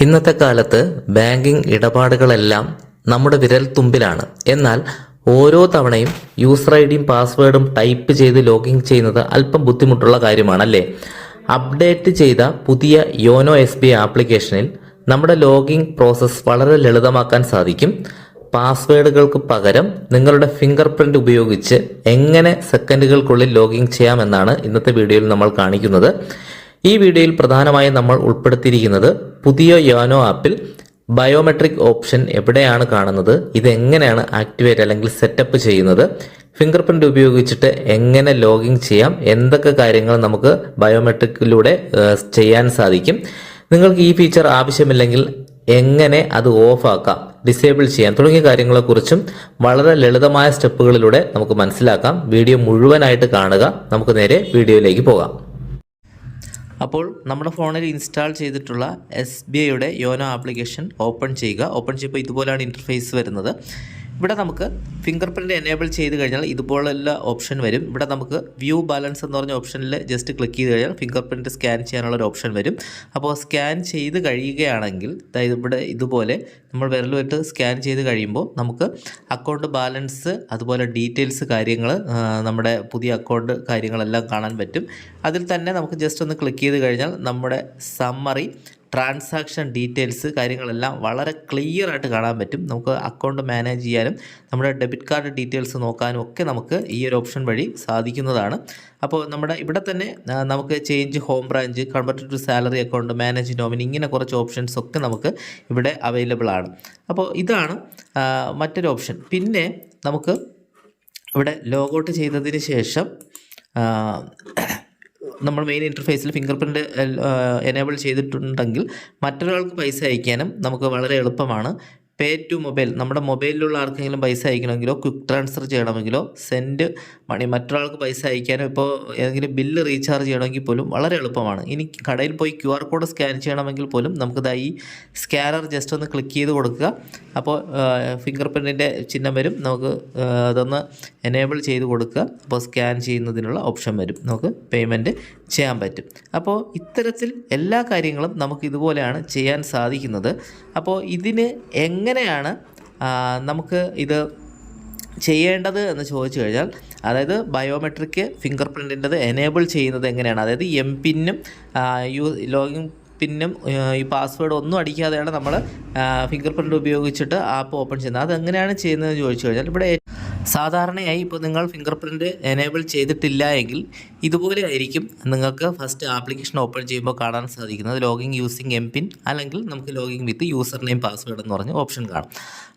ഇന്നത്തെ കാലത്ത് ബാങ്കിംഗ് ഇടപാടുകളെല്ലാം നമ്മുടെ വിരൽ തുമ്പിലാണ്. എന്നാൽ ഓരോ തവണയും യൂസർ ഐ ഡിയും പാസ്വേഡും ടൈപ്പ് ചെയ്ത് ലോഗിൻ ചെയ്യുന്നത് അല്പം ബുദ്ധിമുട്ടുള്ള കാര്യമാണല്ലേ? അപ്ഡേറ്റ് ചെയ്ത പുതിയ യോനോ എസ് ബി ആപ്ലിക്കേഷനിൽ നമ്മുടെ ലോഗിൻ പ്രോസസ്സ് വളരെ ലളിതമാക്കാൻ സാധിക്കും. പാസ്വേഡുകൾക്ക് പകരം നിങ്ങളുടെ ഫിംഗർ പ്രിന്റ് ഉപയോഗിച്ച് എങ്ങനെ സെക്കൻഡുകൾക്കുള്ളിൽ ലോഗിൻ ചെയ്യാമെന്നാണ് ഇന്നത്തെ വീഡിയോയിൽ നമ്മൾ കാണിക്കുന്നത്. ഈ വീഡിയോയിൽ പ്രധാനമായും നമ്മൾ ഉൾപ്പെടുത്തിയിരിക്കുന്നത് പുതിയ യോനോ ആപ്പിൽ ബയോമെട്രിക് ഓപ്ഷൻ എവിടെയാണ് കാണുന്നത്? ഇത് എങ്ങനെയാണ് ആക്ടിവേറ്റ് അല്ലെങ്കിൽ സെറ്റപ്പ് ചെയ്യുന്നത്? ഫിംഗർ പ്രിന്റ് ഉപയോഗിച്ചിട്ട് എങ്ങനെ ലോഗിൻ ചെയ്യാം? എന്തൊക്കെ കാര്യങ്ങൾ നമുക്ക് ബയോമെട്രിക്കിലൂടെ ചെയ്യാൻ സാധിക്കും? നിങ്ങൾക്ക് ഈ ഫീച്ചർ ആവശ്യമില്ലെങ്കിൽ എങ്ങനെ അത് ഓഫ് ആക്കാം ഡിസേബിൾ ചെയ്യാം തുടങ്ങിയ കാര്യങ്ങളെക്കുറിച്ചും വളരെ ലളിതമായ സ്റ്റെപ്പുകളിലൂടെ നമുക്ക് മനസ്സിലാക്കാം. വീഡിയോ മുഴുവനായിട്ട് കാണുക. നമുക്ക് നേരെ വീഡിയോയിലേക്ക് പോകാം. അപ്പോൾ നമ്മുടെ ഫോണിൽ ഇൻസ്റ്റാൾ ചെയ്തിട്ടുള്ള എസ് ബി ഐയുടെ യോനോ ആപ്ലിക്കേഷൻ ഓപ്പൺ ചെയ്യുക. ഓപ്പൺ ചെയ്യുമ്പോൾ ഇതുപോലെയാണ് ഇന്റർഫേസ് വരുന്നത്. ഇവിടെ നമുക്ക് ഫിംഗർ പ്രിന്റ് എനേബിൾ ചെയ്ത് കഴിഞ്ഞാൽ ഇതുപോലുള്ള ഓപ്ഷൻ വരും. ഇവിടെ നമുക്ക് വ്യൂ ബാലൻസ് എന്ന് പറഞ്ഞ ഓപ്ഷനിൽ ജസ്റ്റ് ക്ലിക്ക് ചെയ്ത് കഴിഞ്ഞാൽ ഫിംഗർ പ്രിന്റ് സ്കാൻ ചെയ്യാനുള്ള ഒരു ഓപ്ഷൻ വരും. അപ്പോൾ സ്കാൻ ചെയ്ത് കഴിയുകയാണെങ്കിൽ അതായത് ഇവിടെ ഇതുപോലെ നമ്മൾ വിരൽ വിട്ട് സ്കാൻ ചെയ്ത് കഴിയുമ്പോൾ നമുക്ക് അക്കൗണ്ട് ബാലൻസ് അതുപോലെ ഡീറ്റെയിൽസ് കാര്യങ്ങൾ നമ്മുടെ പുതിയ അക്കൗണ്ട് കാര്യങ്ങളെല്ലാം കാണാൻ പറ്റും. അതിൽ തന്നെ നമുക്ക് ജസ്റ്റ് ഒന്ന് ക്ലിക്ക് ചെയ്ത് കഴിഞ്ഞാൽ നമ്മുടെ സമ്മറി ട്രാൻസാക്ഷൻ ഡീറ്റെയിൽസ് കാര്യങ്ങളെല്ലാം വളരെ ക്ലിയർ ആയിട്ട് കാണാൻ പറ്റും. നമുക്ക് അക്കൗണ്ട് മാനേജ് ചെയ്യാനും നമ്മുടെ ഡെബിറ്റ് കാർഡ് ഡീറ്റെയിൽസ് നോക്കാനും ഒക്കെ നമുക്ക് ഈ ഒരു ഓപ്ഷൻ വഴി സാധിക്കുന്നതാണ്. അപ്പോൾ നമ്മുടെ ഇവിടെ തന്നെ നമുക്ക് change home branch convert to salary account manage nominee ഇങ്ങനെ കുറച്ച് ഓപ്ഷൻസ് ഒക്കെ നമുക്ക് ഇവിടെ അവൈലബിൾ ആണ്. അപ്പോൾ ഇതാണ് മറ്റൊരു ഓപ്ഷൻ പിന്നെ നമുക്ക് ഇവിടെ ലോഗൗട്ട് ചെയ്തതിന് ശേഷം നമ്മൾ മെയിൻ ഇന്റർഫേസിൽ ഫിംഗർ പ്രിന്റ് എനേബിൾ ചെയ്തിട്ടുണ്ടെങ്കിൽ മറ്റൊരാൾക്ക് പൈസ അയക്കാനും നമുക്ക് വളരെ എളുപ്പമാണ്. Pay to mobile. നമ്മുടെ മൊബൈലിലുള്ള ആർക്കെങ്കിലും പൈസ അയക്കണമെങ്കിലോ ക്വിക്ക് ട്രാൻസ്ഫർ ചെയ്യണമെങ്കിലോ സെൻഡ് മണി മറ്റൊരാൾക്ക് പൈസ അയക്കാനോ ഇപ്പോൾ ഏതെങ്കിലും ബില്ല് റീചാർജ് ചെയ്യണമെങ്കിൽ പോലും വളരെ എളുപ്പമാണ്. ഇനി കടയിൽ പോയി ക്യു ആർ കോഡ് സ്കാൻ ചെയ്യണമെങ്കിൽ പോലും നമുക്കിതാ ഈ സ്കാനർ ജസ്റ്റ് ഒന്ന് ക്ലിക്ക് ചെയ്ത് കൊടുക്കുക. അപ്പോൾ ഫിംഗർ പ്രിന്റിന്റെ ചിഹ്നം വരും. നമുക്ക് അതൊന്ന് എനേബിൾ ചെയ്ത് കൊടുക്കുക. അപ്പോൾ സ്കാൻ ചെയ്യുന്നതിനുള്ള ഓപ്ഷൻ വരും. നമുക്ക് പേയ്മെന്റ് ചെയ്യാൻ പറ്റും. അപ്പോൾ ഇത്തരത്തിൽ എല്ലാ കാര്യങ്ങളും നമുക്ക് ഇതുപോലെയാണ് ചെയ്യാൻ സാധിക്കുന്നത്. അപ്പോൾ ഇതിന് എങ്ങനെയാണ് നമുക്ക് ഇത് ചെയ്യേണ്ടത് എന്ന് ചോദിച്ചു കഴിഞ്ഞാൽ അതായത് ബയോമെട്രിക് ഫിംഗർ പ്രിന്റിന്റെത് എനേബിൾ ചെയ്യുന്നത് എങ്ങനെയാണ്? അതായത് എം പിന്നും യു ലോഗിൻ പിന്നും ഈ പാസ്വേഡ് ഒന്നും അടിക്കാതെയാണ് നമ്മൾ ഫിംഗർ പ്രിന്റ് ഉപയോഗിച്ചിട്ട് ആപ്പ് ഓപ്പൺ ചെയ്യുന്നത്. അതെങ്ങനെയാണ് ചെയ്യുന്നതെന്ന് ചോദിച്ചു കഴിഞ്ഞാൽ ഇവിടെ സാധാരണയായി ഇപ്പോൾ നിങ്ങൾ ഫിംഗർ പ്രിന്റ് എനേബിൾ ചെയ്തിട്ടില്ല എങ്കിൽ ഇതുപോലെ ആയിരിക്കും നിങ്ങൾക്ക് ഫസ്റ്റ് ആപ്ലിക്കേഷൻ ഓപ്പൺ ചെയ്യുമ്പോൾ കാണാൻ സാധിക്കുന്നത് ലോഗിൻ യൂസിങ് എം പിൻ അല്ലെങ്കിൽ നമുക്ക് login with username password എന്ന് പറഞ്ഞ ഓപ്ഷൻ കാണാം.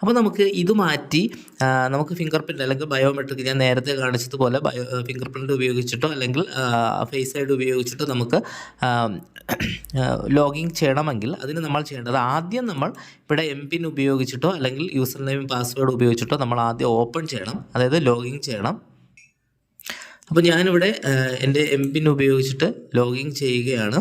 അപ്പോൾ നമുക്ക് ഇത് മാറ്റി നമുക്ക് ഫിംഗർ പ്രിന്റ് അല്ലെങ്കിൽ ബയോമെട്രിക് ഞാൻ നേരത്തെ കാണിച്ചതുപോലെ ബയോ ഫിംഗർ പ്രിന്റ് ഉപയോഗിച്ചിട്ടോ അല്ലെങ്കിൽ ഫേസ് ഐഡ് ഉപയോഗിച്ചിട്ടോ നമുക്ക് ലോഗിൻ ചെയ്യണമെങ്കിൽ അതിന് നമ്മൾ ചെയ്യേണ്ടത് ആദ്യം നമ്മൾ ഇവിടെ എം പിൻ ഉപയോഗിച്ചിട്ടോ അല്ലെങ്കിൽ യൂസർ നെയിം പാസ്വേഡ് ഉപയോഗിച്ചിട്ടോ നമ്മൾ ആദ്യം ഓപ്പൺ ചെയ്യണം. അതായത് ലോഗിൻ ചെയ്യണം. അപ്പോൾ ഞാനിവിടെ എന്റെ എം പിൻ ഉപയോഗിച്ചിട്ട് ലോഗിൻ ചെയ്യുകയാണ്.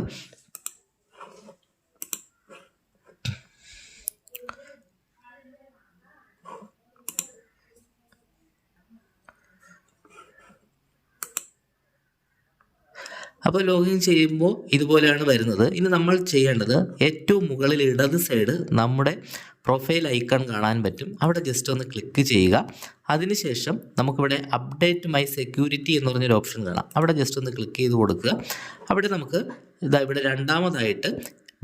അപ്പോൾ ലോഗിൻ ചെയ്യുമ്പോൾ ഇതുപോലെയാണ് വരുന്നത്. ഇനി നമ്മൾ ചെയ്യേണ്ടത് ഏറ്റവും മുകളിൽ ഇടത് സൈഡ് നമ്മുടെ പ്രൊഫൈൽ ഐക്കൺ കാണാൻ പറ്റും. അവിടെ ജസ്റ്റ് ഒന്ന് ക്ലിക്ക് ചെയ്യുക. അതിനുശേഷം നമുക്കിവിടെ അപ്ഡേറ്റ് മൈ സെക്യൂരിറ്റി എന്ന് പറഞ്ഞൊരു ഓപ്ഷൻ കാണാം. അവിടെ ജസ്റ്റ് ഒന്ന് ക്ലിക്ക് ചെയ്ത് കൊടുക്കുക. അവിടെ നമുക്ക് ഇതാ ഇവിടെ രണ്ടാമതായിട്ട്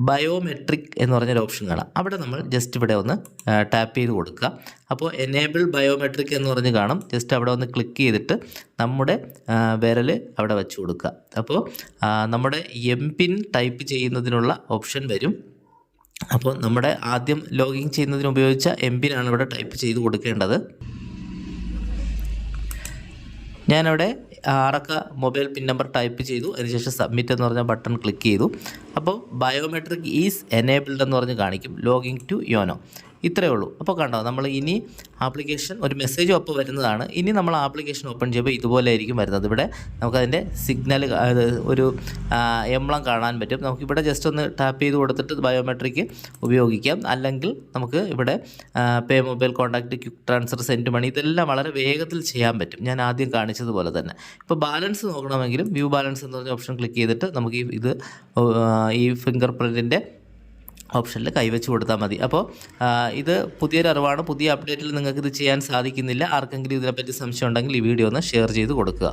ബയോമെട്രിക് എന്ന് പറഞ്ഞൊരു ഓപ്ഷൻ കാണാം. അവിടെ നമ്മൾ ജസ്റ്റ് ഇവിടെ ഒന്ന് ടാപ്പ് ചെയ്ത് കൊടുക്കുക. അപ്പോൾ എനേബിൾ ബയോമെട്രിക് എന്ന് പറഞ്ഞ് കാണും. ജസ്റ്റ് അവിടെ ഒന്ന് ക്ലിക്ക് ചെയ്തിട്ട് നമ്മുടെ വിരൽ അവിടെ വെച്ച് കൊടുക്കുക. അപ്പോൾ നമ്മുടെ എം പിൻ ടൈപ്പ് ചെയ്യുന്നതിനുള്ള ഓപ്ഷൻ വരും. അപ്പോൾ നമ്മുടെ ആദ്യം ലോഗിൻ ചെയ്യുന്നതിന് ഉപയോഗിച്ച എം പിനാണ് ഇവിടെ ടൈപ്പ് ചെയ്ത് കൊടുക്കേണ്ടത്. ഞാനവിടെ ആറക്ക മൊബൈൽ പിൻ നമ്പർ ടൈപ്പ് ചെയ്തു. അതിനുശേഷം സബ്മിറ്റ് എന്ന് പറഞ്ഞ ബട്ടൺ ക്ലിക്ക് ചെയ്തു. അപ്പോൾ ബയോമെട്രിക് ഈസ് എനേബിൾഡ് എന്ന് പറഞ്ഞ് കാണിക്കും. ലോഗിൻ ടു യോനോ ഇത്രയേ ഉള്ളൂ. അപ്പോൾ കണ്ടോ നമ്മൾ ഇനി ആപ്ലിക്കേഷൻ ഒരു മെസ്സേജ് ഒപ്പം വരുന്നതാണ്. ഇനി നമ്മൾ ആപ്ലിക്കേഷൻ ഓപ്പൺ ചെയ്യുമ്പോൾ ഇതുപോലെ ആയിരിക്കും വരുന്നത്. ഇവിടെ നമുക്കതിന്റെ സിഗ്നൽ ഒരു എംബ്ലം കാണാൻ പറ്റും. നമുക്കിവിടെ ജസ്റ്റ് ഒന്ന് ടാപ്പ് ചെയ്ത് കൊടുത്തിട്ട് ബയോമെട്രിക് ഉപയോഗിക്കാം. അല്ലെങ്കിൽ നമുക്ക് ഇവിടെ pay mobile contact quick transfer send money ഇതെല്ലാം വളരെ വേഗത്തിൽ ചെയ്യാൻ പറ്റും. ഞാൻ ആദ്യം കാണിച്ചതുപോലെ തന്നെ. ഇപ്പോൾ ബാലൻസ് നോക്കണമെങ്കിലും വ്യൂ ബാലൻസ് എന്ന് പറഞ്ഞ ഓപ്ഷൻ ക്ലിക്ക് ചെയ്തിട്ട് നമുക്ക് ഈ ഇത് ഈ ഫിംഗർ പ്രിന്റിന്റെ ഓപ്ഷനിൽ കൈവച്ച് കൊടുത്താൽ മതി. അപ്പോൾ ഇത് പുതിയൊരു അറിവാണ്. പുതിയ അപ്ഡേറ്റിൽ നിങ്ങൾക്ക് ഇത് ചെയ്യാൻ സാധിക്കുന്നില്ല. ആർക്കെങ്കിലും ഇതിനെപ്പറ്റി സംശയം ഉണ്ടെങ്കിൽ ഈ വീഡിയോ ഒന്ന് ഷെയർ ചെയ്ത് കൊടുക്കുക.